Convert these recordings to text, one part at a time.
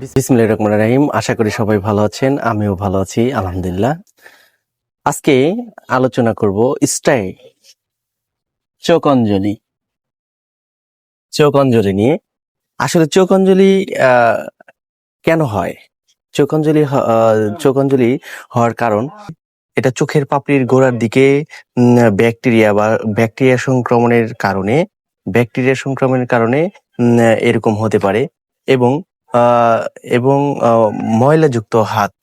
বিসমিল্লাহির রহমানির রহিম। আশা করি সবাই ভালো আছেন, আমিও ভালো আছি, আলহামদুলিল্লাহ। আজকে আলোচনা করব স্টাই চোখ অঞ্জলি চোখ অঞ্জলি নিয়ে। আসলে চোখ অঞ্জলি কেন হয়? চোখ অঞ্জলি চোখ অঞ্জলি হওয়ার কারণ, এটা চোখের পাপড়ির গোড়ার দিকে ব্যাকটেরিয়া বা ব্যাকটেরিয়া সংক্রমণের কারণে, ব্যাকটেরিয়া সংক্রমণের কারণে এরকম হতে পারে এবং এবং ময়লাযুক্ত হাত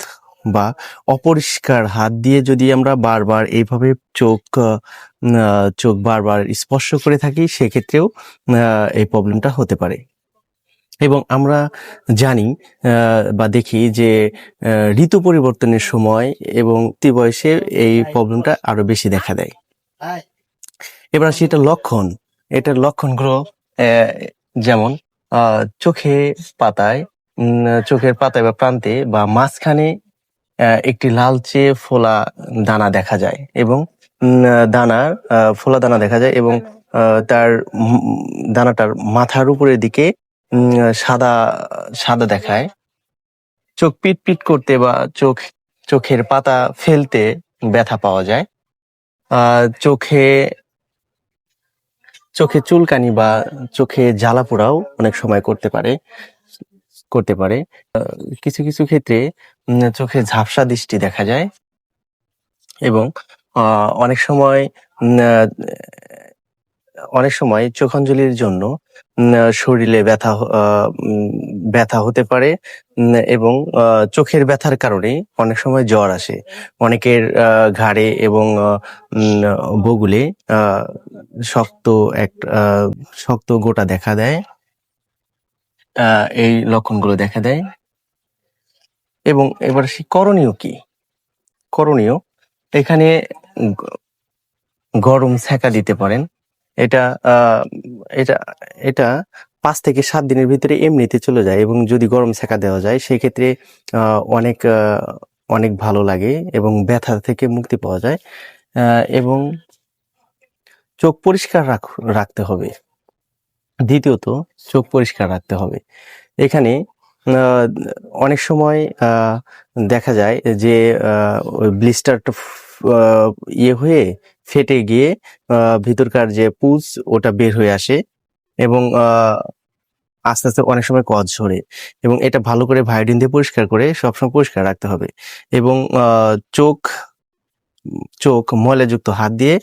বা অপরিষ্কার হাত দিয়ে যদি আমরা বারবার এইভাবে চোখ চোখ বারবার স্পর্শ করে থাকি, সেক্ষেত্রেও এই প্রবলেমটা হতে পারে। এবং আমরা জানি বা দেখি যে ঋতু পরিবর্তনের সময় এবং বয়সে এই প্রবলেমটা আরও বেশি দেখা দেয়। এবার আসি এটা লক্ষণ। এটার লক্ষণগুলো যেমন চোখে পাতায় চোখের পাতায় বা প্রান্তে বা মাঝখানে একটি লালচে ফোলা দানা দেখা যায় এবং দানার ফোলা দানা দেখা যায় এবং তার দানাটার মাথার উপরের দিকে সাদা সাদা দেখায়। চোখ পিট পিট করতে বা চোখ, চোখের পাতা ফেলতে ব্যথা পাওয়া যায়। চোখে চোখে চুলকানি বা চোখে জ্বালা পোড়াও অনেক সময় করতে পারে করতে পারে। কিছু কিছু ক্ষেত্রে চোখে ঝাপসা দৃষ্টি দেখা যায় এবং অনেক সময় অনেক সময় চোখাঞ্জলির জন্য শরীরে ব্যথা ব্যথা হতে পারে এবং চোখের ব্যথার কারণে অনেক সময় জ্বর আসে। অনেকের ঘাড়ে এবং বগুলে শক্ত এক শক্ত গোটা দেখা দেয়। এই লক্ষণগুলো দেখা দেয়। এবং এবার সে করণীয় কি? করণীয়, এখানে গরম সেকা দিতে পারেন। এটা এটা এটা পাঁচ থেকে সাত দিনের ভিতরে এমনিতে চলে যায় এবং যদি গরম সেকা দেওয়া যায়, সেক্ষেত্রে অনেক অনেক ভালো লাগে এবং ব্যথা থেকে মুক্তি পাওয়া যায়। এবং চোখ পরিষ্কার রাখ- রাখতে হবে। দ্বিতীয়ত, চোখ পরিষ্কার রাখতে হবে। এখানে অনেক সময় দেখা যায় যে ব্লিস্টারটা ইয়ে হয়ে ফেটে গিয়ে ভিতরকার যে পুজ, ওটা বের হয়ে আসে এবং আস্তে আস্তে অনেক সময় কজ ঝরে এবং এটা ভালো করে ভায়োডিন দিয়ে পরিষ্কার করে সবসময় পরিষ্কার রাখতে হবে এবং চোখ চোখ ময়লাযুক্ত হাত দিয়ে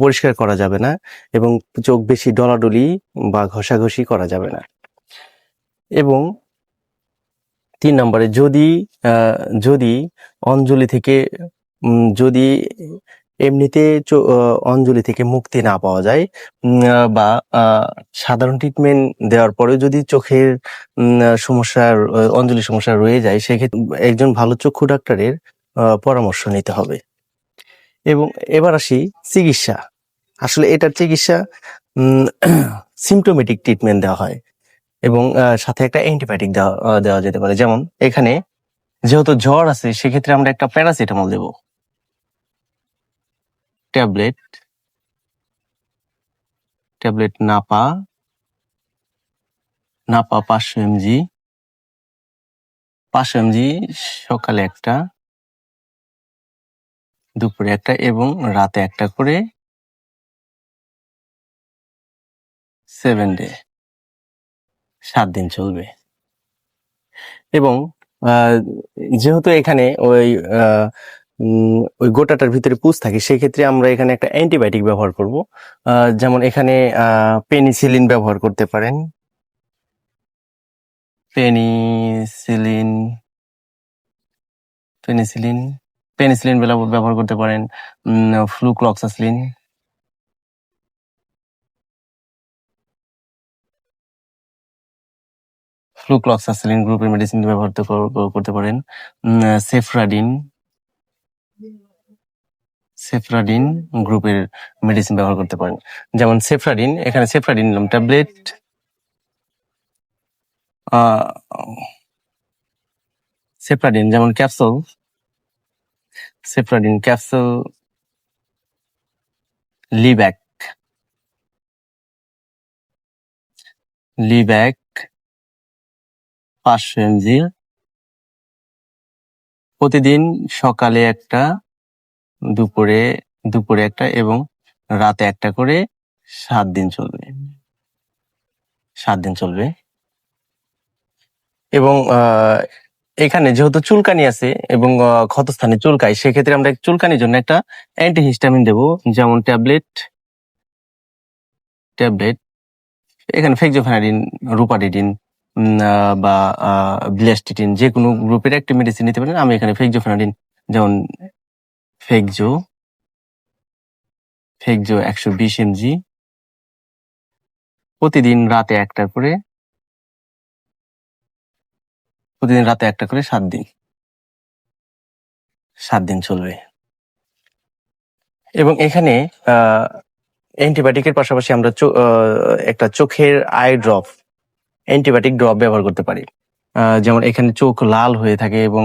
পরিষ্কার করা যাবে না এবং চোখ বেশি ডলাডলি বা ঘষাঘষি করা যাবে না এবং তিন নম্বরে যদি যদি অঞ্জলি থেকে যদি এমনিতে অঞ্জলি থেকে মুক্তি না পাওয়া যায়। বা সাধারণ ট্রিটমেন্ট দেওয়ার পরে যদি চোখের উম, আহ, সমস্যা অঞ্জলি সমস্যা রয়ে যায় সেক্ষেত্রে একজন ভালো চক্ষু ডাক্তারের পরামর্শ নিতে হবে। এবং এবার আসি চিকিৎসা। আসলে এটার চিকিৎসা সিমটোমেটিক ট্রিটমেন্ট দেওয়া হয়। এবং সাথে একটা অ্যান্টিবায়োটিক দেওয়া দেওয়া যেতে পারে। যেমন এখানে যেহেতু জ্বর আছে সেক্ষেত্রে আমরা একটা প্যারাসিটামল দেব। ট্যাবলেট ট্যাবলেট নাপা নাপা পাঁচশো এমজি পাঁচশো এমজি সকালে একটা, দুপুরে একটা এবং রাতে একটা করে সেভেন ডে, সাত দিন চলবে। এবং যেহেতু এখানে ওই ওই গোটাটার ভিতরে পুষ থাকে, সেক্ষেত্রে আমরা এখানে একটা অ্যান্টিবায়োটিক ব্যবহার করব। যেমন এখানে পেনিসিলিন ব্যবহার করতে পারেন। পেনিসিলিন পেনিসিলিন পেনিসিলিন ব্যবহার করতে পারেন। ফ্লুক্লক্সাসিলিন। ফ্লুক্লক্সাসিলিন গ্রুপের মেডিসিন ব্যবহার করতে পারেন। সেফরাডিন। সেফরাডিন গ্রুপের মেডিসিন ব্যবহার করতে পারেন। যেমন সেফরাডিন, এখানে সেফরাডিন নিলাম ট্যাবলেট। সেফরাডিন যেমন ক্যাপসুল, সেফরাডিন ক্যাপসুল, লিব্যাক। লিব্যাক পাঁচশো এমজি প্রতিদিন সকালে একটা দুপুরে দুপুরে একটা এবং রাতে একটা করে সাত দিন চলবে। সাত দিন চলবে। এবং এখানে যেহেতু চুলকানি আছে এবং ক্ষতস্থানে চুলকায়, সেক্ষেত্রে আমরা চুলকানির জন্য একটা অ্যান্টিহিস্টামিন দেব, যেমন ট্যাবলেট ট্যাবলেট, এখানে ফেক্সোফেনাডিন রুপাডিডিন বা ব্লাস্টিটিন যে কোনো গ্রুপের একটি মেডিসিন নিতে পারেন। আমি এখানে ফেক্সোফেনাডিন যেমন ফেকজো ফেকজো একশো বিশ এমজি, প্রতিদিন রাতে একটা করে, প্রতিদিন রাতে একটা করে সাত দিন সাত দিন চলবে। এবং এখানে অ্যান্টিবায়োটিকের পাশাপাশি আমরা একটা চোখের আই ড্রপ অ্যান্টিবায়োটিক ড্রপ ব্যবহার করতে পারি। যেমন এখানে চোখ লাল হয়ে থাকে এবং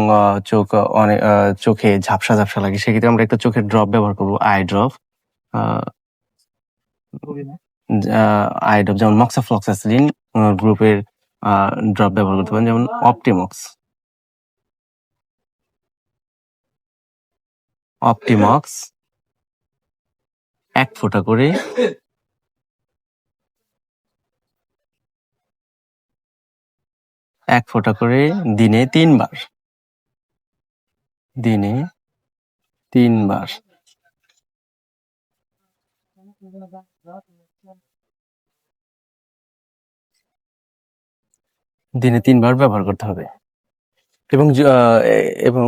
চোখ অনেক চোখে ঝাপসা ঝাপসা লাগে। সেক্ষেত্রে আমরা একটা চোখের ড্রপ ব্যবহার করব আই ড্রপ আই ড্রপ যেমন মক্সাফ্লক্সাসিলিন গ্রুপের ড্রপ ব্যবহার করতে পারেন, যেমন অপটিমক্স অপটিমক্স এক ফোঁটা করে এক ফোঁটা করে দিনে তিনবার। দিনে তিনবার। দিনে তিনবার ব্যবহার করতে হবে। এবং এবং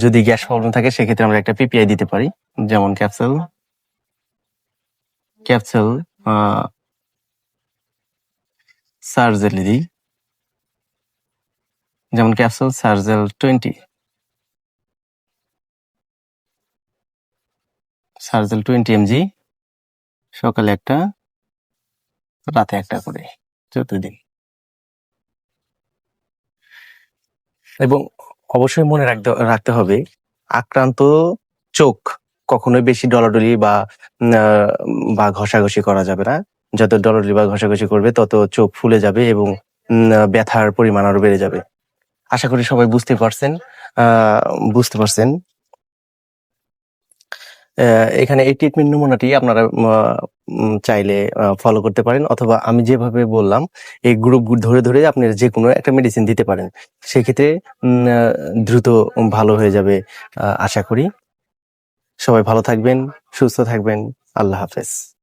যদি গ্যাস প্রবলেম থাকে, সেক্ষেত্রে আমরা একটা পিপিআই দিতে পারি, যেমন ক্যাপসুল ক্যাপসুল সার্জেলি দিই। যেমন capsule Sergel twenty. Sergel twenty MG, সকালে একটা, রাতে একটা করে, চতুর্দিন। এবং অবশ্যই মনে রাখতে রাখতে হবে, আক্রান্ত চোখ কখনোই বেশি ডলাডলি বা বা ঘষাঘষি করা যাবে না। যত ডলাডলি বা ঘষাঘষি করবে, তত চোখ ফুলে যাবে এবং ব্যথার পরিমাণ আরও বেড়ে যাবে। আশা করি সবাই বুঝতে পারছেন বুঝতে পারছেন। এখানে এই ট্রিটমেন্ট নমুনাটি আপনারা চাইলে ফলো করতে পারেন অথবা আমি যেভাবে বললাম, এই গ্রুপ ধরে ধরে আপনি যে কোনো একটা মেডিসিন দিতে পারেন। সেক্ষেত্রে দ্রুত ভালো হয়ে যাবে আশা করি। সবাই ভালো থাকবেন, সুস্থ থাকবেন। আল্লাহ হাফেজ।